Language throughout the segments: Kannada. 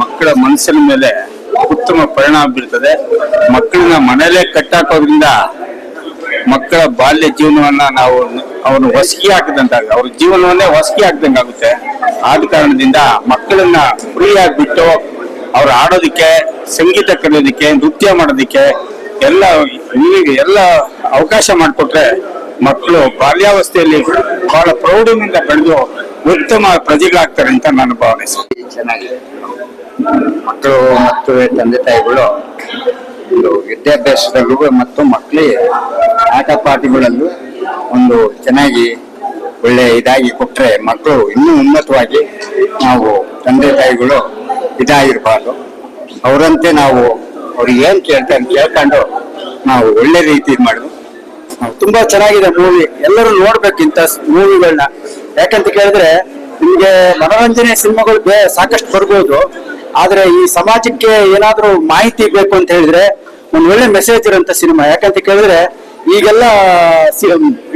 ಮಕ್ಕಳ ಮನಸ್ಸಿನ ಮೇಲೆ ಉತ್ತಮ ಪರಿಣಾಮ ಬೀರ್ತದೆ. ಮಕ್ಕಳನ್ನ ಮನೆಯಲ್ಲೇ ಕಟ್ಟಾಕೋದ್ರಿಂದ ಮಕ್ಕಳ ಬಾಲ್ಯ ಜೀವನವನ್ನ ನಾವು ಅವನು ಹೊಸಕಿ ಹಾಕಿದಂತಾಗ, ಅವ್ರ ಜೀವನವನ್ನೇ ಹೊಸಕಿ ಹಾಕಿದಂಗಾಗುತ್ತೆ. ಆದ ಕಾರಣದಿಂದ ಮಕ್ಕಳನ್ನ ಫ್ರೀ ಆಗಿಬಿಟ್ಟು ಅವ್ರು ಆಡೋದಕ್ಕೆ, ಸಂಗೀತ ಕಲಿಯೋದಕ್ಕೆ, ನೃತ್ಯ ಮಾಡೋದಕ್ಕೆ ಎಲ್ಲ ಎಲ್ಲ ಅವಕಾಶ ಮಾಡಿಕೊಟ್ರೆ ಮಕ್ಕಳು ಬಾಲ್ಯಾವಸ್ಥೆಯಲ್ಲಿ ಬಹಳ ಪ್ರೌಢಿನಿಂದ ಬೆಳೆದು ಉತ್ತಮ ಪ್ರಜೆಗಳಾಗ್ತಾರೆ ಅಂತ ನನ್ನ ಭಾವನೆ. ಚೆನ್ನಾಗಿದೆ. ಮಕ್ಕಳು ಮತ್ತು ತಂದೆ ತಾಯಿಗಳು ವಿದ್ಯಾಭ್ಯಾಸದಲ್ಲೂ ಮತ್ತು ಮಕ್ಕಳಿಗೆ ಆಟ ಪಾಠಗಳಲ್ಲೂ ಒಂದು ಚೆನ್ನಾಗಿ ಒಳ್ಳೆ ಇದಾಗಿ ಕೊಟ್ಟರೆ ಮಕ್ಕಳು ಇನ್ನೂ ಉನ್ನತವಾಗಿ ನಾವು ತಂದೆ ತಾಯಿಗಳು ಇದಾಗಿರ್ಬಾರ್ದು. ಅವರಂತೆ ನಾವು ಅವ್ರಿಗೆ ಏನು ಕೇಳ್ತಾರೆ ಕೇಳ್ಕೊಂಡು ನಾವು ಒಳ್ಳೆ ರೀತಿ ಮಾಡಿದ್ವಿ ತುಂಬಾ ಚೆನ್ನಾಗಿದೆ ಮೂವಿ ಎಲ್ಲರೂ ನೋಡ್ಬೇಕು ಇಂಥ ಮೂವಿಗಳನ್ನ ಯಾಕಂತ ಕೇಳಿದ್ರೆ ನಿಮಗೆ ಮನೋರಂಜನೆ ಸಿನಿಮಾಗಳು ಸಾಕಷ್ಟು ಬರ್ಬೋದು. ಆದ್ರೆ ಈ ಸಮಾಜಕ್ಕೆ ಏನಾದ್ರೂ ಮಾಹಿತಿ ಬೇಕು ಅಂತ ಹೇಳಿದ್ರೆ ಒಂದ್ ಒಳ್ಳೆ ಮೆಸೇಜ್ ಇರುವಂತ ಸಿನಿಮಾ. ಯಾಕಂತ ಕೇಳಿದ್ರೆ ಈಗೆಲ್ಲ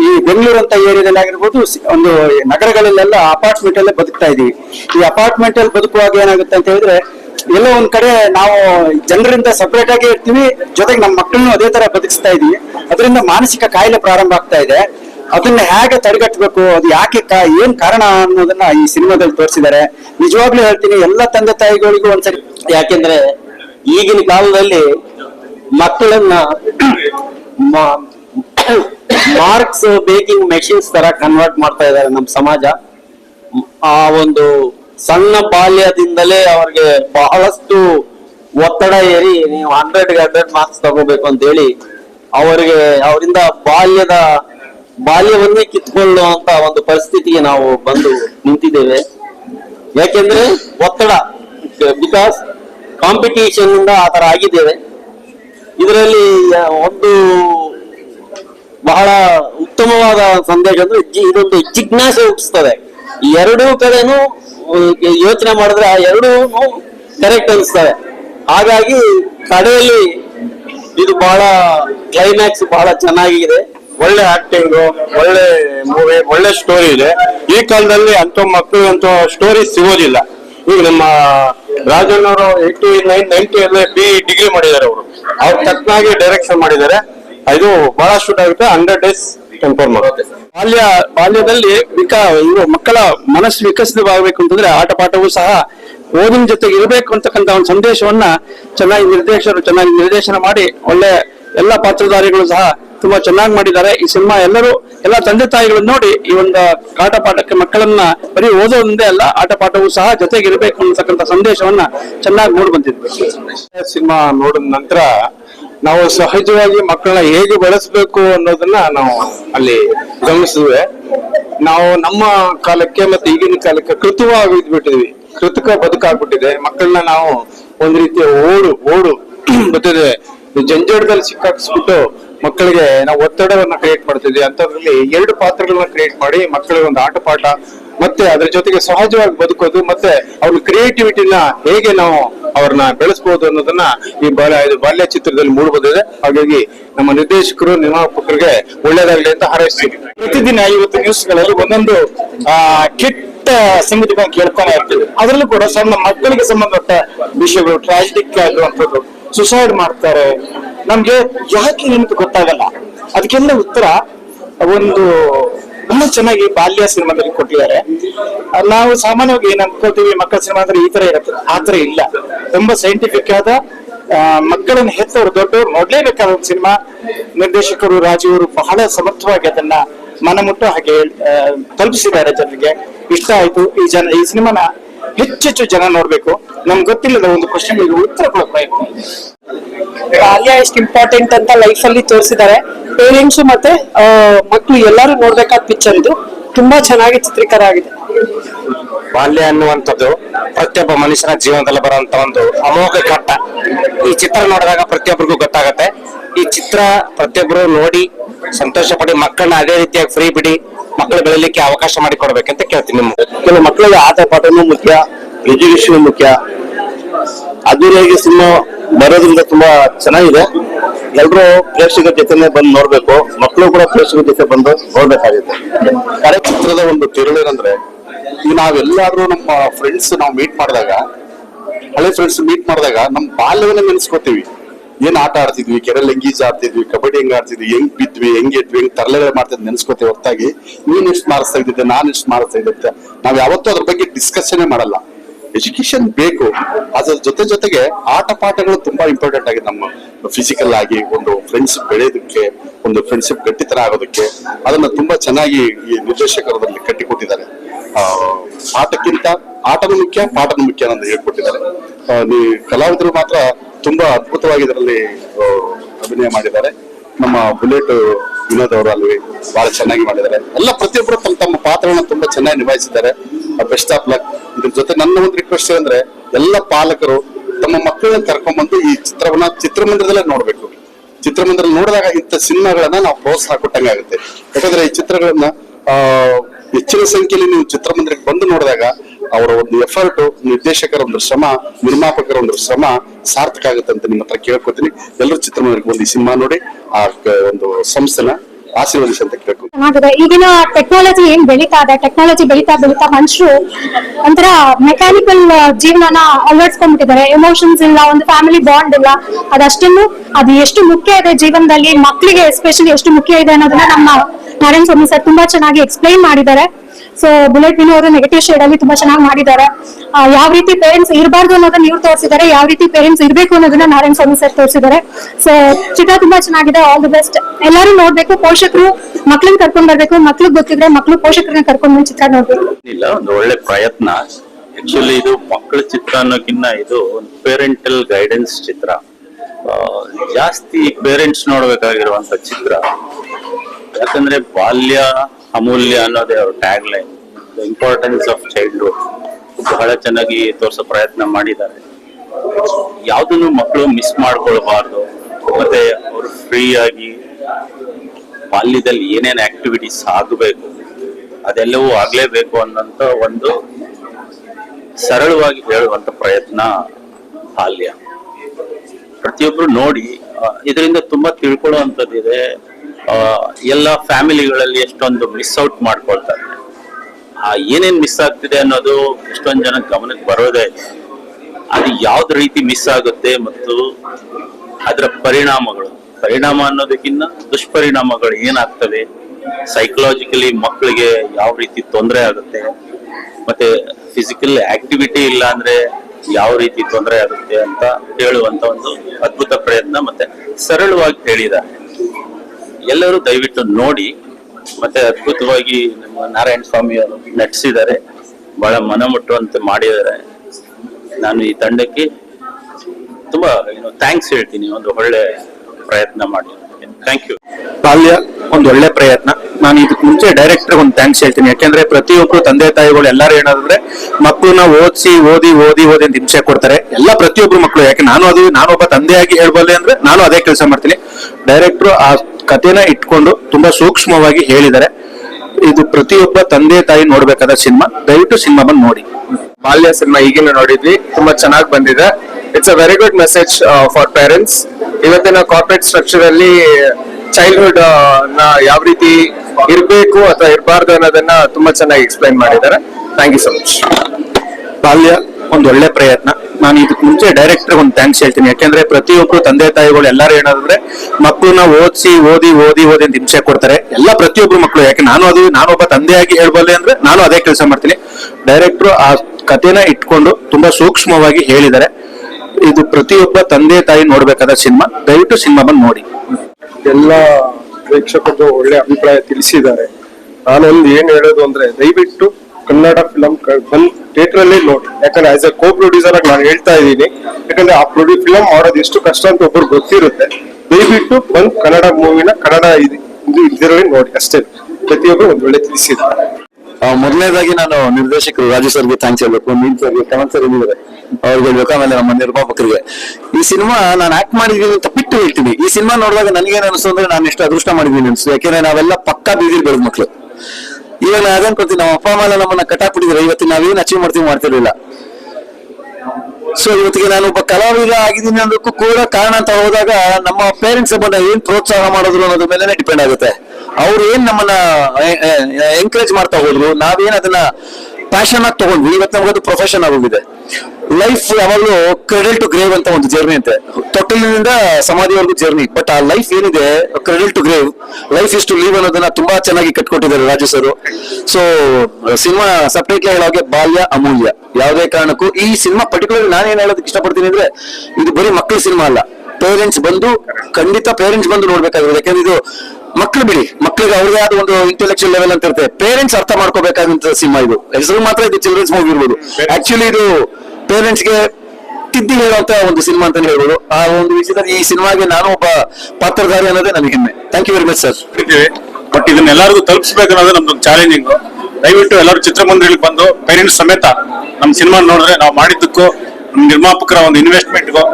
ಈ ಬೆಂಗಳೂರು ಅಂತ ಏರಿಯಾದಲ್ಲಿ ಆಗಿರ್ಬೋದು ಒಂದು ನಗರಗಳಲ್ಲೆಲ್ಲ ಅಪಾರ್ಟ್ಮೆಂಟ್ ಅಲ್ಲೇ ಬದುಕ್ತಾ ಇದೀವಿ. ಈ ಅಪಾರ್ಟ್ಮೆಂಟ್ ಅಲ್ಲಿ ಬದುಕುವಾಗ ಏನಾಗುತ್ತೆ ಅಂತ ಹೇಳಿದ್ರೆ ಎಲ್ಲೋ ಒಂದ್ ಕಡೆ ನಾವು ಜನರಿಂದ ಸಪ್ರೇಟ್ ಆಗಿ ಇರ್ತೀವಿ, ಜೊತೆಗೆ ನಮ್ಮ ಮಕ್ಕಳನ್ನು ಅದೇ ತರ ಬದುಕಿಸ್ತಾ ಇದೀವಿ. ಅದರಿಂದ ಮಾನಸಿಕ ಕಾಯಿಲೆ ಪ್ರಾರಂಭ ಆಗ್ತಾ ಇದೆ. ಅದನ್ನ ಹೇಗೆ ತಡೆಗಟ್ಟಬೇಕು, ಅದು ಯಾಕೆ ಏನ್ ಕಾರಣ ಅನ್ನೋದನ್ನ ಈ ಸಿನಿಮಾದಲ್ಲಿ ತೋರಿಸಿದ್ದಾರೆ. ನಿಜವಾಗ್ಲೂ ಹೇಳ್ತೀನಿ, ಎಲ್ಲ ತಂದೆ ತಾಯಿಗಳಿಗೂ ಒಂದ್ಸರಿ, ಯಾಕೆಂದ್ರೆ ಈಗಿನ ಕಾಲದಲ್ಲಿ ಮಕ್ಕಳನ್ನ ಮಾರ್ಕ್ಸ್ ಬೇಕಿಂಗ್ ಮೆಷಿನ್ಸ್ ತರ ಕನ್ವರ್ಟ್ ಮಾಡ್ತಾ ಇದ್ದಾರೆ ನಮ್ಮ ಸಮಾಜ. ಆ ಒಂದು ಸಣ್ಣ ಬಾಲ್ಯದಿಂದಲೇ ಅವ್ರಿಗೆ ಬಹಳಷ್ಟು ಒತ್ತಡ ಏರಿ ನೀವು ಹಂಡ್ರೆಡ್ ಹಂಡ್ರೆಡ್ ಮಾರ್ಕ್ಸ್ ತಗೋಬೇಕು ಅಂತ ಹೇಳಿ, ಅವರಿಗೆ, ಅವರಿಂದ ಬಾಲ್ಯದ ಬಾಲ್ಯವನ್ನೇ ಕಿತ್ಕೊಳ್ಳುವಂತ ಒಂದು ಪರಿಸ್ಥಿತಿಗೆ ನಾವು ಬಂದು ನಿಂತಿದ್ದೇವೆ. ಯಾಕೆಂದ್ರೆ ಒತ್ತಡ ಬಿಕಾಸ್ ಕಾಂಪಿಟೇಷನ್ ಇಂದ ಆ ತರ ಆಗಿದ್ದೇವೆ. ಇದರಲ್ಲಿ ಒಂದು ಬಹಳ ಉತ್ತಮವಾದ ಸಂದೇಶ ಅಂದ್ರೆ ಇದೊಂದು ಜಿಜ್ಞಾಸೆ ಹುಟ್ಟಿಸ್ತದೆ. ಎರಡೂ ಕಡೆನೂ ಯೋಚನೆ ಮಾಡಿದ್ರೆ ಆ ಎರಡೂ ಕರೆಕ್ಟ್ ಅನಿಸ್ತವೆ ಹಾಗಾಗಿ ಕಡೆಯಲ್ಲಿ ಇದು ಬಹಳ ಕ್ಲೈಮ್ಯಾಕ್ಸ್ ಬಹಳ ಚೆನ್ನಾಗಿದೆ. ಒಳ್ಳೆ ಆಕ್ಟಿಂಗ್ ಒಳ್ಳೆ ಮೂವಿ ಒಳ್ಳೆ ಸ್ಟೋರಿ ಇದೆ. ಈ ಕಾಲದಲ್ಲಿ ಅಂತ ಮಕ್ಕಳು ಅಂತ ಸ್ಟೋರಿ ಸಿಗೋದಿಲ್ಲ. ಈಗ ನಮ್ಮ ರಾಜನ್ ಅವರು ಏಯ್ಟಿ ನೈನ್ ನೈನ್ಟಿ ಅಲ್ಲಿ ಬಿ ಡಿಗ್ರಿ ಮಾಡಿದ್ದಾರೆ ಅವರು. ಅವ್ರು ತಕ್ಕನಾಗಿ ಡೈರೆಕ್ಷನ್ ಮಾಡಿದ್ದಾರೆ. ಇದು ಬಹಳ ಶೂಟ್ ಆಗುತ್ತೆ ಹಂಡ್ರೆಡ್ ಡೇಸ್ ಕನ್ಫರ್ಮ್ ಮಾಡುತ್ತೆ ಬಾಲ್ಯ, ಬಾಲ್ಯದಲ್ಲಿ ವಿಕ, ಇವು ಮಕ್ಕಳ ಮನಸ್ಸು ವಿಕಸಿತವಾಗಬೇಕು ಅಂತಂದ್ರೆ ಆಟ ಪಾಠವೂ ಸಹ ಓದಿನ ಜೊತೆಗೆ ಇರಬೇಕು ಅಂತಕ್ಕಂಥ ಒಂದು ಸಂದೇಶವನ್ನ ಚೆನ್ನಾಗಿ ನಿರ್ದೇಶಕರು ಚೆನ್ನಾಗಿ ನಿರ್ದೇಶನ ಮಾಡಿ ಒಳ್ಳೆ ಎಲ್ಲ ಪಾತ್ರಧಾರಿಗಳು ಸಹ ತುಂಬಾ ಚೆನ್ನಾಗಿ ಮಾಡಿದ್ದಾರೆ. ಈ ಸಿನಿಮಾ ಎಲ್ಲರೂ ಎಲ್ಲ ತಂದೆ ತಾಯಿಗಳು ನೋಡಿ ಈ ಒಂದು ಆಟ ಪಾಠಕ್ಕೆ ಮಕ್ಕಳನ್ನ ಬರೀ ಓದೋದೊಂದೇ ಅಲ್ಲ ಆಟ ಸಹ ಜೊತೆಗೆ ಇರಬೇಕು ಅನ್ನತಕ್ಕಂಥ ಸಂದೇಶವನ್ನ ಚೆನ್ನಾಗಿ ನೋಡಿ ಬಂದಿದ್ವಿ ಸಿನಿಮಾ ನೋಡಿದ ನಂತರ ನಾವು ಸಹಜವಾಗಿ ಮಕ್ಕಳನ್ನ ಹೇಗೆ ಬೆಳೆಸಬೇಕು ಅನ್ನೋದನ್ನ ನಾವು ಅಲ್ಲಿ ಗಮನಿಸಿದ್ವಿ. ನಾವು ನಮ್ಮ ಕಾಲಕ್ಕೆ ಮತ್ತೆ ಈಗಿನ ಕಾಲಕ್ಕೆ ಕೃತವಾಗಿ ಬಿಟ್ಟಿದ್ವಿ ಕೃತಕ ಬದುಕಾಗ್ಬಿಟ್ಟಿದೆ ಮಕ್ಕಳನ್ನ ನಾವು ಒಂದ್ ರೀತಿಯ ಓಡು ಓಡು, ಮತ್ತೆ ಜಂಜಾಟದಲ್ಲಿ ಸಿಕ್ಕಾಕ್ಸ್ಬಿಟ್ಟು ಮಕ್ಕಳಿಗೆ ನಾವು ಒತ್ತಡವನ್ನ ಕ್ರಿಯೇಟ್ ಮಾಡ್ತಿದ್ವಿ. ಅಂತದ್ರಲ್ಲಿ ಎರಡು ಪಾತ್ರಗಳನ್ನ ಕ್ರಿಯೇಟ್ ಮಾಡಿ ಮಕ್ಕಳಿಗೆ ಒಂದು ಆಟ ಪಾಠ ಮತ್ತೆ ಅದ್ರ ಜೊತೆಗೆ ಸಹಜವಾಗಿ ಬದುಕೋದು, ಮತ್ತೆ ಅವ್ರ ಕ್ರಿಯೇಟಿವಿಟಿನ ಹೇಗೆ ನಾವು ಅವ್ರನ್ನ ಬೆಳೆಸಬಹುದು ಅನ್ನೋದನ್ನ ಈ ಬಾಲ್ಯ ಬಾಲ್ಯ ಚಿತ್ರದಲ್ಲಿ ಮೂಡಬಹುದಿದೆ ಹಾಗಾಗಿ ನಮ್ಮ ನಿರ್ದೇಶಕರು, ನಿರ್ಮಾಪಕರಿಗೆ ಒಳ್ಳೇದಾಗಲಿ ಅಂತ ಹಾರೈಸ್ತೀವಿ. ಪ್ರತಿದಿನ ಇವತ್ತು ನ್ಯೂಸ್ಗಳಲ್ಲಿ ಒಂದೊಂದು, ಆ, ಕೆಟ್ಟ ಸಂಗತಿಗಳನ್ನ ಕೇಳ್ತಾನೆ ಇರ್ತೀವಿ. ಅದರಲ್ಲೂ ಕೂಡ ಸಣ್ಣ ಮಕ್ಕಳಿಗೆ ಸಂಬಂಧಪಟ್ಟ ವಿಷಯಗಳು ಟ್ರಾಜಿಡಿಕ್ ಆಗಿರುವಂತದ್ದು ಸುಸೈಡ್ ಮಾಡ್ತಾರೆ. ನಮ್ಗೆ ಯಾಕೆ ನೆನಪು ಗೊತ್ತಾಗಲ್ಲ. ಅದಕ್ಕೆಲ್ಲ ಉತ್ತರ ಒಂದು ತುಂಬಾ ಚೆನ್ನಾಗಿ ಬಾಲ್ಯ ಸಿನಿಮಾದಲ್ಲಿ ಕೊಟ್ಟಿದ್ದಾರೆ. ನಾವು ಸಾಮಾನ್ಯವಾಗಿ ಏನ್ ಅನ್ಕೋತೀವಿ ಮಕ್ಕಳ ಸಿನಿಮಾ ಅಂದ್ರೆ ಈ ತರ ಇರುತ್ತೆ. ಆ ತರ ಇಲ್ಲ. ತುಂಬಾ ಸೈಂಟಿಫಿಕ್ ಆದ ಮಕ್ಕಳನ್ನ ಹೆತ್ತವರು, ದೊಡ್ಡವರು ನೋಡ್ಲೇಬೇಕಾದ ಒಂದು ಸಿನಿಮಾ. ನಿರ್ದೇಶಕರು, ರಾಜೀವರು ಬಹಳ ಸಮರ್ಥವಾಗಿ ಅದನ್ನ ಮನಮುಟ್ಟು ಹಾಗೆ ತಲುಪಿಸಿದ್ದಾರೆ ಜನರಿಗೆ. ಇಷ್ಟ ಆಯ್ತು ಈ ಜನ, ಈ ಸಿನಿಮಾನ ಹೆಚ್ಚೆಚ್ಚು ಜನ ನೋಡ್ಬೇಕು. ನಮ್ಗೆ ಗೊತ್ತಿಲ್ಲದ ಒಂದು ಕ್ವಶನ್ ಉತ್ತರ ಕೊಡೋ ಪ್ರಯತ್ನ. ಬಾಲ್ಯ ಎಷ್ಟು ಇಂಪಾರ್ಟೆಂಟ್ ಅಂತ ಲೈಫ್ ಅಲ್ಲಿ ತೋರಿಸಿದ್ದಾರೆ ಪೇರೆಂಟ್ಸ್ ಮತ್ತೆ ಮಕ್ಕಳು ಎಲ್ಲಾರು ನೋಡ್ಬೇಕಾದ ಪಿಕ್ಚರ್ ಇದು. ತುಂಬಾ ಚೆನ್ನಾಗಿ ಚಿತ್ರೀಕರ ಆಗಿದೆ. ಬಾಲ್ಯ ಅನ್ನುವಂಥದ್ದು ಪ್ರತಿಯೊಬ್ಬ ಮನುಷ್ಯನ ಜೀವನದಲ್ಲಿ ಬರುವಂತ ಒಂದು ಅಮೋಘ ಘಟ್ಟ. ಈ ಚಿತ್ರ ನೋಡಿದಾಗ ಪ್ರತಿಯೊಬ್ಬರಿಗೂ ಗೊತ್ತಾಗತ್ತೆ. ಈ ಚಿತ್ರ ಪ್ರತಿಯೊಬ್ಬರು ನೋಡಿ ಸಂತೋಷ ಪಡಿ ಮಕ್ಕಳನ್ನ ಅದೇ ರೀತಿಯಾಗಿ ಫ್ರೀ ಬಿಡಿ ಮಕ್ಕಳು ಬೆಳಿಲಿಕ್ಕೆ ಅವಕಾಶ ಮಾಡಿಕೊಡ್ಬೇಕಂತ ಕೇಳ್ತೀನಿ ನಿಮ್ಗೆ. ಕೆಲವು ಮಕ್ಕಳಿಗೆ ಆಟ ಪಾಠನೂ ಮುಖ್ಯ ಎಜುಕೇಶನ್ ಮುಖ್ಯ. ಅದ್ದೂರಿಯಾಗಿ ಸಿನಿಮಾ ಬರೋದ್ರಿಂದ ತುಂಬಾ ಚೆನ್ನಾಗಿದೆ. ಎಲ್ಲರೂ ಪ್ರೇಕ್ಷಕರ ಜೊತೆನೆ ಬಂದು ನೋಡ್ಬೇಕು. ಮಕ್ಕಳು ಕೂಡ ಪ್ರೇಕ್ಷಕರ ಜೊತೆ ಬಂದು ನೋಡ್ಬೇಕಾಗುತ್ತೆ. ಚಿತ್ರದ ಒಂದು ತಿರುಳು ಏನಂದ್ರೆ ಈಗ ನಾವೆಲ್ಲಾದ್ರೂ ನಮ್ಮ ಫ್ರೆಂಡ್ಸ್ ನಾವು ಮೀಟ್ ಮಾಡಿದಾಗ, ಹಳೆ ಫ್ರೆಂಡ್ಸ್ ಮೀಟ್ ಮಾಡಿದಾಗ ನಮ್ಮ ಬಾಲ್ಯವನ್ನ ನೆನೆಸ್ಕೋತೀವಿ. ಏನ್ ಆಟ ಆಡ್ತಿದ್ವಿ ಕೆರೆ ಲಂಗೀಜ್ ಆಡ್ತಿದ್ವಿ, ಕಬಡ್ಡಿ ಹೆಂಗ್ ಆಡ್ತಿದ್ವಿ, ಹೆಂಗ್ ಬಿದ್ವಿ, ಹೆಂಗ್ ಎದ್ವಿ, ಹೆಂಗ್ ತರಲೆ ಮಾಡ್ತಿದ್ ನೆನೆಸ್ಕೋತೀವಿ. ಹೊರತಾಗಿ ನೀನ್ ಎಷ್ಟು ಮಾರ್ಕ್ಸ್ ಇದ್ದಿದ್ದೆ ನಾನ್ ಎಷ್ಟು ಮಾರ್ಕ್ಸ್ ಇದ್ದೆ ನಾವ್ ಯಾವತ್ತೂ ಅದ್ರ ಬಗ್ಗೆ ಡಿಸ್ಕಷನ್ ಮಾಡಲ್ಲ. ಎಜುಕೇಶನ್ ಬೇಕು. ಅದ್ರ ಜೊತೆ ಜೊತೆಗೆ ಆಟ ಪಾಠಗಳು ತುಂಬಾ ಇಂಪಾರ್ಟೆಂಟ್ ಆಗಿದೆ ನಮ್ಮ ಫಿಸಿಕಲ್ ಆಗಿ ಒಂದು ಫ್ರೆಂಡ್ಶಿಪ್ ಬೆಳೆಯೋದಕ್ಕೆ, ಒಂದು ಫ್ರೆಂಡ್ಶಿಪ್ ಗಟ್ಟಿತರ ಆಗೋದಕ್ಕೆ ಅದನ್ನ ತುಂಬಾ ಚೆನ್ನಾಗಿ ಈ ನಿರ್ದೇಶಕರು ಅದರಲ್ಲಿ ಕಟ್ಟಿಕೊಟ್ಟಿದ್ದಾರೆ ಆಟಕ್ಕಿಂತ ಆಟದ ಮುಖ್ಯ ಪಾಠದ ಮುಖ್ಯ ಅಂತ ಹೇಳ್ಕೊಟ್ಟಿದ್ದಾರೆ. ಈ ಕಲಾವಿದರು ಮಾತ್ರ ತುಂಬಾ ಅದ್ಭುತವಾಗಿ ಇದರಲ್ಲಿ ಅಭಿನಯ ಮಾಡಿದ್ದಾರೆ. ನಮ್ಮ ಬುಲೆಟ್ ವಿನೋದ್ ಅವರು ಅಲ್ಲಿ ಬಹಳ ಚೆನ್ನಾಗಿ ಮಾಡಿದ್ದಾರೆ. ಎಲ್ಲ ಪ್ರತಿಯೊಬ್ಬರು ತಮ್ಮ ತಮ್ಮ ಪಾತ್ರಗಳನ್ನ ತುಂಬಾ ಚೆನ್ನಾಗಿ ನಿಭಾಯಿಸಿದ್ದಾರೆ. ಬೆಸ್ಟ್ ಆಫ್ ಲಕ್ ಇದ್ರ ಜೊತೆ ನನ್ನ ಒಂದು ರಿಕ್ವೆಸ್ಟ್ ಏನಂದ್ರೆ, ಎಲ್ಲ ಪಾಲಕರು ತಮ್ಮ ಮಕ್ಕಳನ್ನ ಕರ್ಕೊಂಡ್ಬಂದು ಈ ಚಿತ್ರವನ್ನ ಚಿತ್ರಮಂದಿರದಲ್ಲೇ ನೋಡ್ಬೇಕು. ಚಿತ್ರಮಂದಿರ ನೋಡಿದಾಗ ಇಂಥ ಸಿನಿಮಾಗಳನ್ನ ನಾವು ಪ್ರೋತ್ಸಾಹ ಕೊಟ್ಟಂಗೆ ಆಗುತ್ತೆ. ಯಾಕಂದ್ರೆ ಈ ಚಿತ್ರಗಳನ್ನ ಹೆಚ್ಚಿನ ಸಂಖ್ಯೆಯಲ್ಲಿ ನೀವು ಚಿತ್ರಮಂದಿರಕ್ಕೆ ಬಂದು ನೋಡಿದಾಗ ಅವರ ಒಂದು ಎಫರ್ಟ್ ನಿರ್ದೇಶಕರ ಒಂದು ಶ್ರಮ, ನಿರ್ಮಾಪಕರ ಒಂದು ಶ್ರಮ ಸಾರ್ಥಕ ಆಗುತ್ತೆ ಅಂತ ನಿಮ್ಮ ಹತ್ರ ಕೇಳ್ಕೊತೀನಿ. ಎಲ್ಲರೂ ಚಿತ್ರಮಂದಿರಕ್ಕೆ ಬಂದು ಈ ಸಿನಿಮಾ ನೋಡಿ, ಆ ಒಂದು ಸಂಸ್ಥೆನ ಆಶೀರ್ವದಿಸಿ ಅಂತ ಕೇಳ್ಕೊಂಡು ಚೆನ್ನಾಗಿದೆ ಈಗಿನ ಟೆಕ್ನಾಲಜಿ ಏನ್ ಬೆಳೀತಾ ಇದೆ ಟೆಕ್ನಾಲಜಿ ಬೆಳೀತಾ ಬೆಳೀತಾ ಮನುಷ್ಯರು ಒಂಥರ ಮೆಕ್ಯಾನಿಕಲ್ ಜೀವನನ ಅಳವಡಿಸ್ಕೊಂಡ್ಬಿಟ್ಟಿದ್ದಾರೆ. ಎಮೋಷನ್ಸ್ ಇಲ್ಲ, ಒಂದು ಫ್ಯಾಮಿಲಿ ಬಾಂಡ್ ಇಲ್ಲ. ಅದಷ್ಟನ್ನು, ಅದು ಎಷ್ಟು ಮುಖ್ಯ ಇದೆ ಜೀವನದಲ್ಲಿ ಮಕ್ಕಳಿಗೆ ಎಸ್ಪೆಷಲಿ ಎಷ್ಟು ಮುಖ್ಯ ಇದೆ ಅನ್ನೋದನ್ನ ನಮ್ಮ ನಾರಾಯಣ ಸ್ವಾಮಿ ಸರ್ ತುಂಬಾ ಚೆನ್ನಾಗಿ ಎಕ್ಸ್ಪ್ಲೈನ್ ಮಾಡಿದ್ದಾರೆ. ಸೊ ಬುಲೆಟ್ ವಿನೋ ಅವರು ನೆಗೆಟಿವ್ ಶೇಡ್ ಅಲ್ಲಿ ತುಂಬಾ ಚೆನ್ನಾಗಿ ಮಾಡಿದ್ದಾರೆ ಯಾವ ರೀತಿ ಪೇರೆಂಟ್ಸ್ ಇರಬಾರ್ದು ಅನ್ನೋದನ್ನ ಇವ್ರು ತೋರಿಸಿದ್ದಾರೆ, ಯಾವ ರೀತಿ ಪೇರೆಂಟ್ಸ್ ಇರಬೇಕು ಅನ್ನೋದನ್ನ ನಾರಾಯಣ ಸ್ವಾಮಿ ಸರ್ ತೋರಿಸಿದ್ದಾರೆ. ಸೊ ಚಿತ್ರ ತುಂಬಾ ಚೆನ್ನಾಗಿದೆ ಆಲ್ ದಿ ಬೆಸ್ಟ್ ಎಲ್ಲರೂ ನೋಡ್ಬೇಕು, ಪೋಷಕರು ಮಕ್ಳನ್ನ ಕರ್ಕೊಂಡ್ ಬರ್ಬೇಕು, ಮಕ್ಳಿಗೆ ಗೊತ್ತಿದ್ರೆ ಮಕ್ಳು ಪೋಷಕರನ್ನ ಕರ್ಕೊಂಡ್ ಬಂದು ಚಿತ್ರ ನೋಡ್ಬೇಕು. ಇಲ್ಲ, ಒಂದು ಒಳ್ಳೆ ಪ್ರಯತ್ನ. ಆಕ್ಚುಲಿ ಇದು ಮಕ್ಕಳ ಚಿತ್ರ ಅನ್ನೋಕ್ಕಿಂತ ಇದು ಪೇರೆಂಟಲ್ ಗೈಡೆನ್ಸ್ ಚಿತ್ರ. ಜಾಸ್ತಿ ಪೇರೆಂಟ್ಸ್ ನೋಡ್ಬೇಕಾಗಿರುವಂತ ಚಿತ್ರ. ಯಾಕಂದ್ರೆ ಬಾಲ್ಯ ಅಮೂಲ್ಯ ಅನ್ನೋದೇ ಅವ್ರ tag line importance of childhood ಬಹಳ ಚೆನ್ನಾಗಿ ತೋರಿಸೋ ಪ್ರಯತ್ನ ಮಾಡಿದ್ದಾರೆ. ಯಾವ್ದನ್ನು ಮಕ್ಕಳು ಮಿಸ್ ಮಾಡ್ಕೊಳ್ಬಾರ್ದು, ಮತ್ತೆ ಅವರು ಫ್ರೀ ಆಗಿ ಬಾಲ್ಯದಲ್ಲಿ ಏನೇನು ಆಕ್ಟಿವಿಟೀಸ್ ಆಗಬೇಕು, ಅದೆಲ್ಲವೂ ಆಗ್ಲೇಬೇಕು ಅನ್ನೋಂತ ಒಂದು ಸರಳವಾಗಿ ಹೇಳುವಂತ ಪ್ರಯತ್ನ ಬಾಲ್ಯ. ಪ್ರತಿಯೊಬ್ರು ನೋಡಿ ಇದರಿಂದ ತುಂಬಾ ತಿಳ್ಕೊಳ್ಳುವಂಥದ್ದಿದೆ. ಎಲ್ಲ ಫ್ಯಾಮಿಲಿಗಳಲ್ಲಿ ಎಷ್ಟೊಂದು ಮಿಸ್ ಔಟ್ ಮಾಡ್ಕೊಳ್ತಾರೆ. ಆ, ಏನೇನು ಮಿಸ್ ಆಗ್ತಿದೆ ಅನ್ನೋದು ಎಷ್ಟೊಂದು ಜನ ಗಮನಕ್ಕೆ ಬರೋದೇ ಅದು ಯಾವ್ದು ರೀತಿ ಮಿಸ್ ಆಗುತ್ತೆ ಮತ್ತು ಅದರ ಪರಿಣಾಮಗಳು. ಪರಿಣಾಮ ಅನ್ನೋದಕ್ಕಿಂತ ದುಷ್ಪರಿಣಾಮಗಳು ಏನಾಗ್ತವೆ? ಸೈಕಲಾಜಿಕಲಿ ಮಕ್ಕಳಿಗೆ ಯಾವ ರೀತಿ ತೊಂದರೆ ಆಗುತ್ತೆ? ಮತ್ತೆ ಫಿಸಿಕಲ್ ಆಕ್ಟಿವಿಟಿ ಇಲ್ಲ ಅಂದ್ರೆ ಯಾವ ರೀತಿ ತೊಂದರೆ ಆಗುತ್ತೆ ಅಂತ ಹೇಳುವಂತ ಒಂದು ಅದ್ಭುತ ಪ್ರಯತ್ನ ಮತ್ತೆ ಸರಳವಾಗಿ ಹೇಳಿದ್ದಾರೆ. ಎಲ್ಲರೂ ದಯವಿಟ್ಟು ನೋಡಿ, ಮತ್ತೆ ಅದ್ಭುತವಾಗಿ ನಮ್ಮ ನಾರಾಯಣ ಸ್ವಾಮಿ ಅವರು ನಟಿಸಿದ್ದಾರೆ. ಬಹಳ ಮನಮುಟ್ಟುವಂತೆ ಮಾಡಿದ್ದಾರೆ. ನಾನು ಈ ತಂಡಕ್ಕೆ ತುಂಬಾ ಏನು ಥ್ಯಾಂಕ್ಸ್ ಹೇಳ್ತೀನಿ. ಒಂದು ಒಳ್ಳೆ ಪ್ರಯತ್ನ ಮಾಡಿ. ಥ್ಯಾಂಕ್ ಯು ಬಾಲ್ಯ, ಒಂದು ಒಳ್ಳೆ ಪ್ರಯತ್ನ. ನಾನು ಇದಕ್ಕೆ ಮುಂಚೆ ಡೈರೆಕ್ಟರ್ ಒಂದು ಥ್ಯಾಂಕ್ಸ್ ಹೇಳ್ತೀನಿ. ಯಾಕೆಂದ್ರೆ ಪ್ರತಿಯೊಬ್ರು ತಂದೆ ತಾಯಿಗಳು ಎಲ್ಲರೂ ಏನಾದ್ರೆ ಮಕ್ಕಳನ್ನ ಓದಿಸಿ, ಓದಿ ಓದಿ ಓದಿ ಅಂತ ಹಿಂಸೆ ಕೊಡ್ತಾರೆ. ಎಲ್ಲ ಪ್ರತಿಯೊಬ್ರು ಮಕ್ಕಳು. ಯಾಕೆ ನಾನು ಅದು, ನಾನೊಬ್ಬ ತಂದೆಯಾಗಿ ಹೇಳ್ಬಲ್ಲೆ ಅಂದ್ರೆ ನಾನು ಅದೇ ಕೆಲಸ ಮಾಡ್ತೀನಿ. ಡೈರೆಕ್ಟ್ರು ಆ ಕಥೆನ ಇಟ್ಕೊಂಡು ತುಂಬಾ ಸೂಕ್ಷ್ಮವಾಗಿ ಹೇಳಿದ್ದಾರೆ. ಇದು ಪ್ರತಿಯೊಬ್ಬ ತಂದೆ ತಾಯಿ ನೋಡ್ಬೇಕಾದ ಸಿನಿಮಾ. ದಯವಿಟ್ಟು ಸಿನಿಮಾ ಬಂದು ನೋಡಿ. ಬಾಲ್ಯ ಸಿನಿಮಾ ಈಗಿನ ನೋಡಿದ್ವಿ. ತುಂಬಾ ಚೆನ್ನಾಗಿ ಬಂದಿದೆ. It's a very good message for parents ಇವತ್ತಿನ ಕಾರ್ಪೊರೇಟ್ ಸ್ಟ್ರಕ್ಚರ್ ಅಲ್ಲಿ ಚೈಲ್ಡ್ಹುಡ್ನ ಯಾವ ರೀತಿ ಇರಬೇಕು ಅಥವಾ ಇರಬಾರ್ದು ಅನ್ನೋದನ್ನ ತುಂಬಾ ಚೆನ್ನಾಗಿ ಎಕ್ಸ್ಪ್ಲೈನ್ ಮಾಡಿದ್ದಾರೆ. ಥ್ಯಾಂಕ್ ಯು ಸೊ ಮಚ್ ಬಾಲ್ಯ ಒಂದು ಒಳ್ಳೆ ಪ್ರಯತ್ನ. ನಾನು ಇದಕ್ಕೆ ಮುಂಚೆ ಡೈರೆಕ್ಟರ್ ಒಂದು ಥ್ಯಾಂಕ್ಸ್ ಹೇಳ್ತೀನಿ. ಯಾಕೆಂದ್ರೆ ಪ್ರತಿಯೊಬ್ರು ತಂದೆ ತಾಯಿಗಳು ಎಲ್ಲರೂ ಏನಾದ್ರೆ ಮಕ್ಕಳನ್ನ ಓದಿಸಿ, ಓದಿ ಓದಿ ಓದಿ ಅಂತ ಹಿಂಸೆ ಕೊಡ್ತಾರೆ. ಎಲ್ಲ ಪ್ರತಿಯೊಬ್ರು ಮಕ್ಕಳು. ಯಾಕೆ ನಾನು ಅದು ನಾನೊಬ್ಬ ತಂದೆಯಾಗಿ ಹೇಳ್ಬಲ್ಲೆ ಅಂದ್ರೆ ನಾನು ಅದೇ ಕೆಲಸ ಮಾಡ್ತೀನಿ. ಡೈರೆಕ್ಟ್ರು ಆ ಕಥೆನ ಇಟ್ಕೊಂಡು ತುಂಬಾ ಸೂಕ್ಷ್ಮವಾಗಿ ಹೇಳಿದ್ದಾರೆ. ಇದು ಪ್ರತಿಯೊಬ್ಬ ತಂದೆ ತಾಯಿ ನೋಡ್ಬೇಕಾದ ಸಿನಿಮಾ. ದಯವಿಟ್ಟು ಸಿನಿಮಾ ಬಂದು ನೋಡಿ. ಎಲ್ಲ ಪ್ರೇಕ್ಷಕರು ಒಳ್ಳೆ ಅಭಿಪ್ರಾಯ ತಿಳಿಸಿದ್ದಾರೆ. ನಾನೊಂದು ಏನ್ ಹೇಳೋದು ಅಂದ್ರೆ ದಯವಿಟ್ಟು ಕನ್ನಡ ಫಿಲಮ್ ಬಂದ್ ಥಿಯೇಟರ್ ಅಲ್ಲಿ ನೋಡಿ. ಯಾಕಂದ್ರೆ ಆಸ್ ಎ ಕೋ ಪ್ರೊಡ್ಯೂಸರ್ ಆಗಿ ನಾನು ಹೇಳ್ತಾ ಇದ್ದೀನಿ. ಯಾಕಂದ್ರೆ ಆ ಪ್ರೊಡ್ಯೂ ಫಿಲಮ್ ಮಾಡೋದು ಎಷ್ಟು ಕಷ್ಟ ಅಂತ ಒಬ್ರು ಗೊತ್ತಿರುತ್ತೆ. ದಯವಿಟ್ಟು ಬಂದ್ ಕನ್ನಡ ಮೂವಿನ ಕನ್ನಡ ಇದು ಇದು ಇದರಲ್ಲಿ ನೋಡಿ ಅಷ್ಟೇ. ಪ್ರತಿಯೊಬ್ಬರು ಒಂದು ಒಳ್ಳೆ ತಿಳಿಸಿದ್ದಾರೆ ಮೊದಲನೇದಾಗಿ ನಾನು ನಿರ್ದೇಶಕರು ರಾಜು ಸರ್ಗೆ ಥ್ಯಾಂಕ್ಸ್ ಹೇಳ್ಬೇಕು, ನೀನ್ ಸರ್ಗೆ, ಕಮಲ್ ಸರ್ ಇದ್ದಾರೆ ಅವ್ರಿಗೆ ಆಮೇಲೆ ನಮ್ಮ ನಿರ್ಮಾಪಕರಿಗೆ ಈ ಸಿನಿಮಾ ನಾನು ಆಕ್ಟ್ ಮಾಡಿದೀನಿ ಅಂತ ಬಿಟ್ಟು ಹೇಳ್ತೀನಿ. ಈ ಸಿನಿಮಾ ನೋಡಿದಾಗ ನನಗೇನು ಅನಿಸ್ತು ಅಂದ್ರೆ ನಾನು ಎಷ್ಟು ಅದೃಷ್ಟ ಮಾಡಿದ್ದೀನಿ ಅನಿಸ್ತು. ಯಾಕೆಂದ್ರೆ ನಾವೆಲ್ಲ ಪಕ್ಕಾ ಬೀದಿ ಬೆಳೆದ ಮಕ್ಳು. ಇವಾಗ ನಾ ಅದನ್ ಕೊಡ್ತೀನಿ, ನಮ್ಮ ಅಪ್ಪ, ಅಮ್ಮ ಎಲ್ಲ ನಮ್ಮನ್ನ ಕಟ್ಟಾಕ್ಬಿಟ್ಟಿದ್ರೆ ಇವತ್ತಿನ ನಾವೇನು ಅಚೀವ್ ಮಾಡ್ತೀವಿ ಮಾಡ್ತಿರ್ಲಿಲ್ಲ. ಸೊ ಇವತ್ತಿಗೆ ನಾನು ಒಬ್ಬ ಕಲಾವಿದ ಆಗಿದ್ದೀನಿ ಅನ್ನೋದಕ್ಕೂ ಕೂಡ ಕಾರಣ ಅಂತ ಹೋದಾಗ ನಮ್ಮ ಪೇರೆಂಟ್ಸ್ ನಮ್ಮನ್ನ ಏನ್ ಪ್ರೋತ್ಸಾಹ ಮಾಡಿದ್ರು ಅನ್ನೋದ್ರ ಮೇಲೆ ಡಿಪೆಂಡ್ ಆಗುತ್ತೆ. ಅವ್ರು ಏನ್ ನಮ್ಮನ್ನ ಎಂಕರೇಜ್ ಮಾಡ್ತಾ ಹೋದ್ರು, ನಾವೇನ್ ಅದನ್ನ ಪ್ಯಾಷನ್ ಆಗಿ ತಗೊಂಡ್ವಿ. ಇವತ್ತು ನಮಗದು ಪ್ರೊಫೆಷನ್ ಆಗೋಗಿದೆ ಲೈಫ್ ಯಾವಾಗಲೂ ಕ್ರೆಡಿಲ್ ಟು ಗ್ರೇವ್ ಅಂತ ಒಂದು ಜರ್ನಿ ಅಂತೆ. ತೊಟ್ಟಲಿನಿಂದ ಸಮಾಧಿವರೆಗೂ ಜರ್ನಿ ಬಟ್ ಆ ಲೈಫ್ ಏನಿದೆ cradle to grave life is to live ಅನ್ನೋದನ್ನ ತುಂಬಾ ಚೆನ್ನಾಗಿ ಕಟ್ಕೊಟ್ಟಿದ್ದಾರೆ Raju sir so cinema separately ಹೇಳೋಕೆ ಬಾಲ್ಯ ಅಮೂಲ್ಯ. ಯಾವುದೇ ಕಾರಣಕ್ಕೂ ಈ ಸಿನಿಮಾ ಪರ್ಟಿಕ್ಯುಲರ್ ನಾನು ಏನ್ ಹೇಳೋದಕ್ಕೆ ಇಷ್ಟಪಡ್ತೀನಿ ಅಂದ್ರೆ, ಇದು ಬರೀ ಮಕ್ಕಳ ಸಿನಿಮಾ ಅಲ್ಲ. ಪೇರೆಂಟ್ಸ್ ಬಂದು, ಖಂಡಿತ ಪೇರೆಂಟ್ಸ್ ಬಂದು ನೋಡ್ಬೇಕಾಗಿರೋದು. ಯಾಕಂದ್ರೆ ಇದು ಮಕ್ಳು ಬಿಡಿ. ಮಕ್ಳಿಗೆ ಅವ್ರಿಗೆ ಆದ ಒಂದು ಇಂಟೆಲೆಕ್ಚುಯಲ್ ಲೆವೆಲ್ ಅಂತ ಇರುತ್ತೆ. ಪೇರೆಂಟ್ಸ್ ಅರ್ಥ ಮಾಡ್ಕೋಬೇಕಾದಂತ ಸಿನಿಮಾ ಇದು. ಹೆಸರು ಮಾತ್ರ ಇದು ಚಿಲ್ಡ್ರನ್ಸ್ ಮೂವಿ ಇರ್ಬೋದು. ಆಕ್ಚುಲಿ ಇದು ಪೇರೆಂಟ್ಸ್ಗೆ ತಿದ್ದಿ ಹೇಳುವಂತ ಒಂದು ಸಿನಿಮಾ ಅಂತಾನೆ ಹೇಳ್ಬೋದು. ಆ ಒಂದು ವಿಷಯದಲ್ಲಿ ಈ ಸಿನಿಮಾಗೆ ನಾನು ಒಬ್ಬ ಪಾತ್ರಧಾರಿ ಅನ್ನೋದೇ ನನಗೆ ಹೆಮ್ಮೆ. Thank you very much sir but ಇದನ್ನ ಎಲ್ಲರಿಗೂ ತಲುಪಿಸ್ಬೇಕು ಅನ್ನೋದು ನಮ್ದು ಚಾಲೆಂಜಿಂಗ್ ದಯವಿಟ್ಟು ಎಲ್ಲರೂ ಚಿತ್ರಮಂದಿರಲಿ ಬಂದು ಪೇರೆಂಟ್ಸ್ ಸಮೇತ ನಮ್ಮ ಸಿನಿಮಾ ನೋಡಿದ್ರೆ ನಾವು ಮಾಡಿದ್ದಕ್ಕೂ ನಮ್ಮ ನಿರ್ಮಾಪಕರ ಒಂದು ಇನ್ವೆಸ್ಟ್ಮೆಂಟ್ಗೂ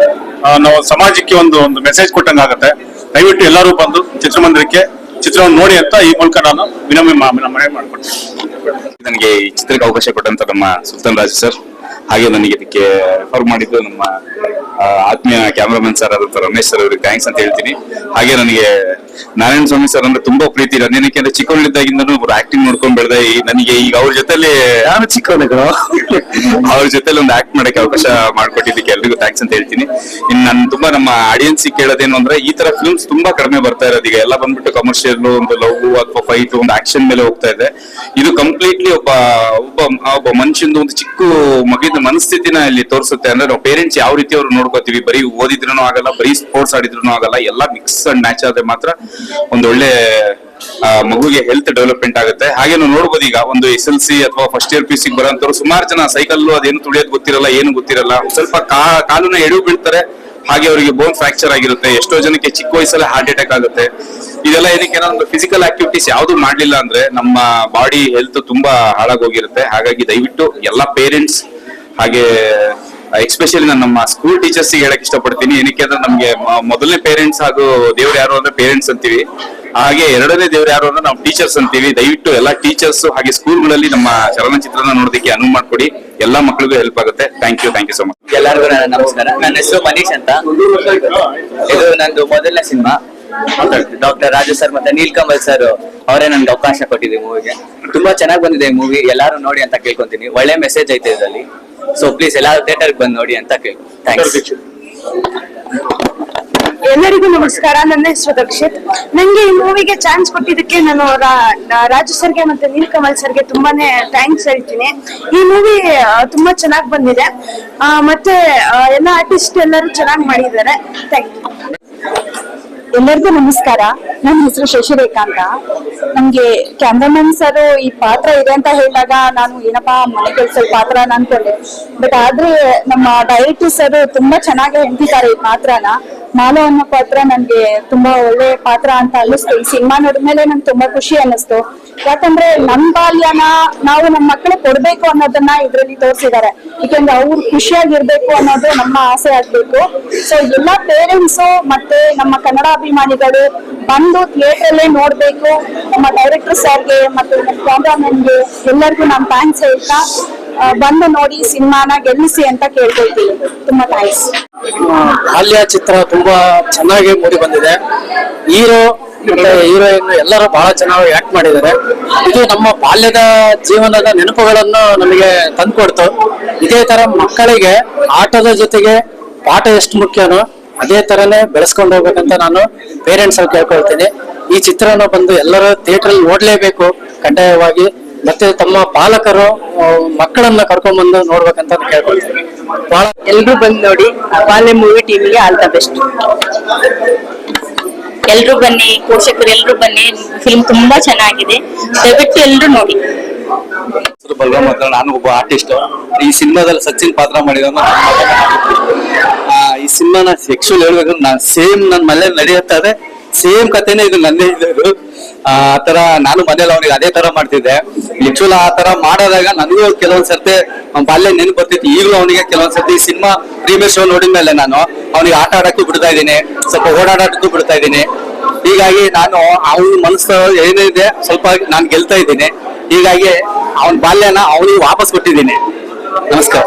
ನಾವು ಸಮಾಜಕ್ಕೆ ಒಂದು ಒಂದು ಮೆಸೇಜ್ ಕೊಟ್ಟಂಗಾಗತ್ತೆ. ದಯವಿಟ್ಟು ಎಲ್ಲರೂ ಬಂದು ಚಿತ್ರಮಂದಿರಕ್ಕೆ ಚಿತ್ರವನ್ನು ನೋಡಿ ಅಂತ ಈ ಮೂಲಕ ನಾನು ವಿನಮ್ಯ ಮನವಿ ಮಾಡ್ಕೊಡ್ತೀನಿ. ನನಗೆ ಈ ಚಿತ್ರಕ್ಕೆ ಅವಕಾಶ ಕೊಟ್ಟಂತ ನಮ್ಮ ಸುಲ್ತಾನ್ ರಾಜು ಸರ್. ಹಾಗೆ ನನಗೆ ಇದಕ್ಕೆ ರೆಫರ್ ಮಾಡಿದ್ದು ನಮ್ಮ ಆತ್ಮೀಯ ಕ್ಯಾಮ್ರಾಮನ್ ಸರ್ ಆದಂತ ರಮೇಶ್ ಸರ್ ಅವರಿಗೆ ಥ್ಯಾಂಕ್ಸ್ ಅಂತ ಹೇಳ್ತೀನಿ. ಹಾಗೆ ನನಗೆ ನಾರಾಯಣ ಸ್ವಾಮಿ ಸರ್ ಅಂದ್ರೆ ತುಂಬಾ ಪ್ರೀತಿ ನನಗೆ ಅಂದ್ರೆ ಚಿಕ್ಕವಳಿದ್ದಾಗಿಂದನೂ ಅವ್ರು ಆಕ್ಟಿಂಗ್ ನೋಡ್ಕೊಂಡ್ ಬೆಳೆದ ನನಗೆ ಈಗ ಅವ್ರ ಜೊತೆಲಿ ಯಾರು ಚಿಕ್ಕವನಿಗಳು ಅವ್ರ ಜೊತೆಲಿ ಒಂದು ಆಕ್ಟ್ ಮಾಡಕ್ಕೆ ಅವಕಾಶ ಮಾಡ್ಕೊಟ್ಟಿದ್ದಕ್ಕೆ ಎಲ್ರಿಗೂ ಥ್ಯಾಂಕ್ಸ್ ಅಂತ ಹೇಳ್ತೀನಿ. ಇನ್ನು ನಾನು ತುಂಬಾ ನಮ್ಮ ಆಡಿಯನ್ಸ್ ಕೇಳೋದೇನು ಅಂದ್ರೆ ಈ ತರ ಫಿಲ್ಮ್ಸ್ ತುಂಬಾ ಕಡಿಮೆ ಬರ್ತಾ ಇರೋದು ಈಗ. ಎಲ್ಲ ಬಂದ್ಬಿಟ್ಟು ಕಮರ್ಷಿಯಲ್ ಒಂದು ಲವ್ ಅಥವಾ ಫೈಟ್ ಒಂದು ಆಕ್ಷನ್ ಮೇಲೆ ಹೋಗ್ತಾ ಇದೆ. ಇದು ಕಂಪ್ಲೀಟ್ಲಿ ಒಬ್ಬ ಒಬ್ಬ ಒಬ್ಬ ಮನುಷ್ಯನ ಒಂದು ಚಿಕ್ಕ ಮಗಿನ ಮನಸ್ಥಿತಿನ ಇಲ್ಲಿ ತೋರಿಸುತ್ತೆ. ಅಂದ್ರೆ ನಾವು ಪೇರೆಂಟ್ಸ್ ಯಾವ ರೀತಿ ಅವ್ರು ನೋಡ್ಕೋತೀವಿ? ಬರೀ ಓದಿದ್ರು ಆಗಲ್ಲ ಬರೀ ಸ್ಪೋರ್ಟ್ಸ್ ಆಡಿದ್ರು ಆಗಲ್ಲ. ಎಲ್ಲ ಮಿಕ್ಸ್ ಅಂಡ್ ಮ್ಯಾಚ್ ಆದ್ರೆ ಮಾತ್ರ ಒಂದು ಒಳ್ಳೆ ಆ, ಮಗುಗೆ ಹೆಲ್ತ್ ಡೆವಲಪ್ಮೆಂಟ್ ಆಗುತ್ತೆ. ಹಾಗೆ ನಾವು ನೋಡ್ಬೋದು ಈಗ ಒಂದು ಎಸ್ ಎಲ್ ಸಿ ಅಥವಾ ಫಸ್ಟ್ ಇಯರ್ ಪಿ ಸಿ ಬರೋಂಥವ್ರು ಸುಮಾರು ಜನ ಸೈಕಲ್ ಅದೇನು ತುಳಿಯೋದು ಗೊತ್ತಿರಲ್ಲ ಏನು ಗೊತ್ತಿರಲ್ಲ. ಸ್ವಲ್ಪ ಕಾ- ಕಾಲುನ ಎಡು ಬೀಳ್ತಾರೆ. ಹಾಗೆ ಅವರಿಗೆ ಬೋನ್ ಫ್ರಾಕ್ಚರ್ ಆಗಿರುತ್ತೆ. ಎಷ್ಟೋ ಜನಕ್ಕೆ ಚಿಕ್ಕ ವಯಸ್ಸಲ್ಲಿ ಹಾರ್ಟ್ ಅಟ್ಯಾಕ್ ಆಗುತ್ತೆ. ಇದೆಲ್ಲ ಏನಕ್ಕೆ ಒಂದು ಫಿಸಿಕಲ್ ಆಕ್ಟಿವಿಟೀಸ್ ಯಾವ್ದು ಮಾಡ್ಲಿಲ್ಲ ಅಂದ್ರೆ ನಮ್ಮ ಬಾಡಿ ಹೆಲ್ತ್ ತುಂಬಾ ಹಾಳಾಗೋಗಿರುತ್ತೆ ಹಾಗಾಗಿ ದಯವಿಟ್ಟು ಎಲ್ಲ ಪೇರೆಂಟ್ಸ್ ಹಾಗೆ ಎಕ್ಸ್ಪೆಷಲಿ ನಾನು ನಮ್ಮ ಸ್ಕೂಲ್ ಟೀಚರ್ಸ್ ಹೇಳಕ್ ಇಷ್ಟಪಡ್ತೀನಿ. ಏನಕ್ಕೆ ಅಂದ್ರೆ ನಮ್ಗೆ ಮೊದಲನೇ ಪೇರೆಂಟ್ಸ್ ಹಾಗೂ ದೇವ್ರು ಯಾರು ಅಂದ್ರೆ ಪೇರೆಂಟ್ಸ್ ಅಂತೀವಿ. ಹಾಗೆ ಎರಡನೇ ದೇವ್ರು ಯಾರು ಅಂದ್ರೆ ನಾವು ಟೀಚರ್ಸ್ ಅಂತೀವಿ. ದಯವಿಟ್ಟು ಎಲ್ಲಾ ಟೀಚರ್ಸ್ ಹಾಗೆ ಸ್ಕೂಲ್ಗಳಲ್ಲಿ ನಮ್ಮ ಚಲನಚಿತ್ರನ ನೋಡೋದಕ್ಕೆ ಅನುವು ಮಾಡ್ಕೊಡಿ. ಎಲ್ಲಾ ಮಕ್ಕಳಿಗೂ ಹೆಲ್ಪ್ ಆಗುತ್ತೆ. Thank you thank you so much ಎಲ್ಲರಿಗೂ ನಮಸ್ಕಾರ. ನನ್ನ ಹೆಸರು ಮನೀಶ್ ಅಂತ. ಇದು ನಂದು ಮೊದಲನೇ ಸಿನಿಮಾ. ಡಾಕ್ಟರ್ ರಾಜು ಸರ್ ಮತ್ತೆ ನೀಲ್ಕಮಲ್ ಸರ್ ಅವರೇ ನನ್ಗೆ ಅವಕಾಶ ಕೊಟ್ಟಿದೆ ಮೂವಿಗೆ ತುಂಬಾ ಚೆನ್ನಾಗಿ ಬಂದಿದೆ ಮೂವಿ ಎಲ್ಲಾರು ನೋಡಿ ಅಂತ ಕೇಳ್ಕೊಂತೀನಿ. ಒಳ್ಳೆ ಮೆಸೇಜ್ ಐತೆ ಇದರಲ್ಲಿ. ಸೊ ಪ್ಲೀಸ್ ಎಲ್ಲಾರು ಥಿಯೇಟರ್ಗೆ ಬಂದು ನೋಡಿ ಅಂತ ಕೇಳ್ಕೊ ಥ್ಯಾಂಕ್ಸ್ ಎಲ್ಲರಿಗೂ ನಮಸ್ಕಾರ. ನನ್ನ ಹೆಸರು ದಕ್ಷಿತ್. ನಂಗೆ ಈ ಮೂವಿಗೆ ಚಾನ್ಸ್ ಕೊಟ್ಟಿದ್ದಕ್ಕೆ ನಾನು ರಾಜು ಸರ್ಗೆ ಮತ್ತೆ ನೀಲ್ ಕಮಲ್ ಸರ್ಗೆ ತುಂಬಾನೇ ಥ್ಯಾಂಕ್ಸ್ ಹೇಳ್ತೀನಿ. ಈ ಮೂವಿ ತುಂಬಾ ಚೆನ್ನಾಗಿ ಬಂದಿದೆ. ಮತ್ತೆ ಎಲ್ಲ ಆರ್ಟಿಸ್ಟ್ ಎಲ್ಲರೂ ಚೆನ್ನಾಗಿ ಮಾಡಿದ್ದಾರೆ. ಥ್ಯಾಂಕ್ ಯು ಎಲ್ಲರಿಗೂ ನಮಸ್ಕಾರ. ನನ್ನ ಹೆಸರು ಶಶಿರೇಖಾ ಅಂತ. ನಮ್ಗೆ ಕ್ಯಾಮ್ರಾಮನ್ ಸರ್ ಈ ಪಾತ್ರ ಇದೆ ಅಂತ ಹೇಳಿದಾಗ ನಾನು ಏನಪ್ಪಾ ಮನೆ ಕೆಲಸ ಪಾತ್ರ ಅನ್ಕೊಂಡೆ. ಬಟ್ ಆದ್ರೆ ನಮ್ಮ ಡೈರೆಕ್ಟರ್ ಸರ್ ತುಂಬಾ ಚೆನ್ನಾಗಿ ಹೆಂತಿದ್ದಾರೆ ಈ ಪಾತ್ರನ. ಮಾಲೋ ಅನ್ನೋ ಪಾತ್ರ ನನ್ಗೆ ತುಂಬಾ ಒಳ್ಳೆ ಪಾತ್ರ ಅಂತ ಅನ್ನಿಸ್ತು. ಈ ಸಿನಿಮಾ ನೋಡಿದ್ಮೇಲೆ ನಂಗೆ ತುಂಬಾ ಖುಷಿ ಅನ್ನಿಸ್ತು. ಯಾಕಂದ್ರೆ ನಮ್ ಬಾಲ್ಯನ ನಾವು ನಮ್ಮ ಮಕ್ಕಳಿಗೆ ಕೊಡ್ಬೇಕು ಅನ್ನೋದನ್ನ ಇದ್ರಲ್ಲಿ ತೋರಿಸಿದ್ದಾರೆ ಯಾಕಂದ್ರೆ ಅವ್ರು ಖುಷಿಯಾಗಿರ್ಬೇಕು ಅನ್ನೋದು ನಮ್ಮ ಆಸೆ ಆಗ್ಬೇಕು. ಸೊ ಎಲ್ಲಾ ಪೇರೆಂಟ್ಸ್ ಮತ್ತೆ ನಮ್ಮ ಕನ್ನಡ ಅಭಿಮಾನಿಗಳು ಬಂದು ಥಿಯೇಟರ್ ಅಲ್ಲೇ ನೋಡ್ಬೇಕು. ನಮ್ಮ ಡೈರೆಕ್ಟರ್ ಸರ್ಗೆ ಮತ್ತೆ ನಮ್ಮ ಕ್ಯಾಮ್ರಾಮನ್ಗೆ ಎಲ್ಲರಿಗೂ ನಾನು ಥ್ಯಾಂಕ್ಸ್ ಹೇಳ್ತಾ ಬಂದು ನೋಡಿ ಸಿನಿಮಾನ ಗೆಲ್ಲಿಸಿ ಅಂತ ಕೇಳ್ಕೊಳ್ತೀನಿ. ತುಂಬಾ ಥ್ಯಾಂಕ್ಸ್ ಬಾಲ್ಯ ಚಿತ್ರ ತುಂಬಾ ಚೆನ್ನಾಗಿ ಮೂಡಿ ಬಂದಿದೆ. ಹೀರೋ ಹೀರೋಯಿನ್ ಎಲ್ಲರೂ ಬಹಳ ಚೆನ್ನಾಗಿ ಆಕ್ಟ್ ಮಾಡಿದ್ದಾರೆ. ಇದು ನಮ್ಮ ಬಾಲ್ಯದ ಜೀವನದ ನೆನಪುಗಳನ್ನು ನಮಗೆ ತಂದ್ಕೊಡ್ತು. ಇದೇ ತರ ಮಕ್ಕಳಿಗೆ ಆಟದ ಜೊತೆಗೆ ಪಾಠ ಎಷ್ಟು ಮುಖ್ಯನೋ ಅದೇ ತರನೇ ಬೆಳೆಸ್ಕೊಂಡು ಹೋಗ್ಬೇಕಂತ ನಾನು ಪೇರೆಂಟ್ಸ್ ಅಲ್ಲಿ ಕೇಳ್ಕೊಳ್ತೀನಿ. ಈ ಚಿತ್ರನ ಬಂದು ಎಲ್ಲರೂ ಥಿಯೇಟರ್ ನೋಡ್ಲೇಬೇಕು ಕಡ್ಡಾಯವಾಗಿ ಮತ್ತೆ ತಮ್ಮ ಪಾಲಕರು ಮಕ್ಕಳನ್ನ ಕರ್ಕೊಂಡ್ ಬಂದು ನೋಡ್ಬೇಕಂತ ನಾನು ಕೇಳ್ಕೊಳ್ತೀನಿ. ಬಹಳ ಎಲ್ರು ಬಂದು ನೋಡಿ ಬಾಲ್ಯ ಮೂವಿ ಟೀಮ್ಗೆ ಆಲ್ ದ ಬೆಸ್ಟ್. ಎಲ್ರು ಬನ್ನಿ ಪೋಷಕರು ಎಲ್ರು ಬನ್ನಿ ಫಿಲ್ಮ್ ತುಂಬಾ ಚೆನ್ನಾಗಿದೆ. ದಯವಿಟ್ಟು ಎಲ್ರು ನೋಡಿ. ಹೆಸರು ಬಲರಾಮ್ ಅಂತ ನಾನು ಒಬ್ಬ ಆರ್ಟಿಸ್ಟ್ ಈ ಸಿನಿಮಾದಲ್ಲಿ ಸಚಿನ್ ಪಾತ್ರ ಮಾಡಿದ ಈ ಸಿನಿಮಾನ ಆಕ್ಚುಲ್ ಹೇಳ್ಬೇಕಂದ್ರೆ ನಾನು ಸೇಮ್ ನನ್ನ ಮನೇಲಿ ನಡೆಯುತ್ತಾ ಇದೆ. ಸೇಮ್ ಕಥೆನೇ ಇದು ನನ್ನೇ ಇದ್ದರು ಇದು. ಆ ತರ ನಾನು ಮನೇಲಿ ಅವನಿಗೆ ಅದೇ ತರ ಮಾಡ್ತಿದ್ದೆ. ಲಿಚುಲ ಆ ತರ ಮಾಡೋದಾಗ ನನಗೂ ಕೆಲವೊಂದ್ ಸರ್ತಿ ಬಾಲ್ಯ ನೆನಪು ಬರ್ತಿತ್ತು. ಈಗಲೂ ಅವನಿಗೆ ಕೆಲವೊಂದ್ ಸರ್ತಿ ಸಿನಿಮಾ ಪ್ರೀಮಿಯರ್ ಶೋ ನೋಡಿದ ಮೇಲೆ ನಾನು ಅವನಿಗೆ ಆಟ ಆಡಕ್ಕೂ ಬಿಡ್ತಾ ಇದ್ದೀನಿ. ಸ್ವಲ್ಪ ಓಡಾಡಕ್ಕೂ ಬಿಡ್ತಾ ಇದ್ದೀನಿ. ಹೀಗಾಗಿ ನಾನು ಅವನ ಮನಸ್ಸು ಏನಿದೆ ಸ್ವಲ್ಪ ನಾನು ಗೆಲ್ತಾ ಇದ್ದೀನಿ. ಹೀಗಾಗಿ ಅವನ ಬಾಲ್ಯನ ಅವನಿಗೆ ವಾಪಸ್ ಕೊಟ್ಟಿದ್ದೀನಿ. ನಮಸ್ಕಾರ.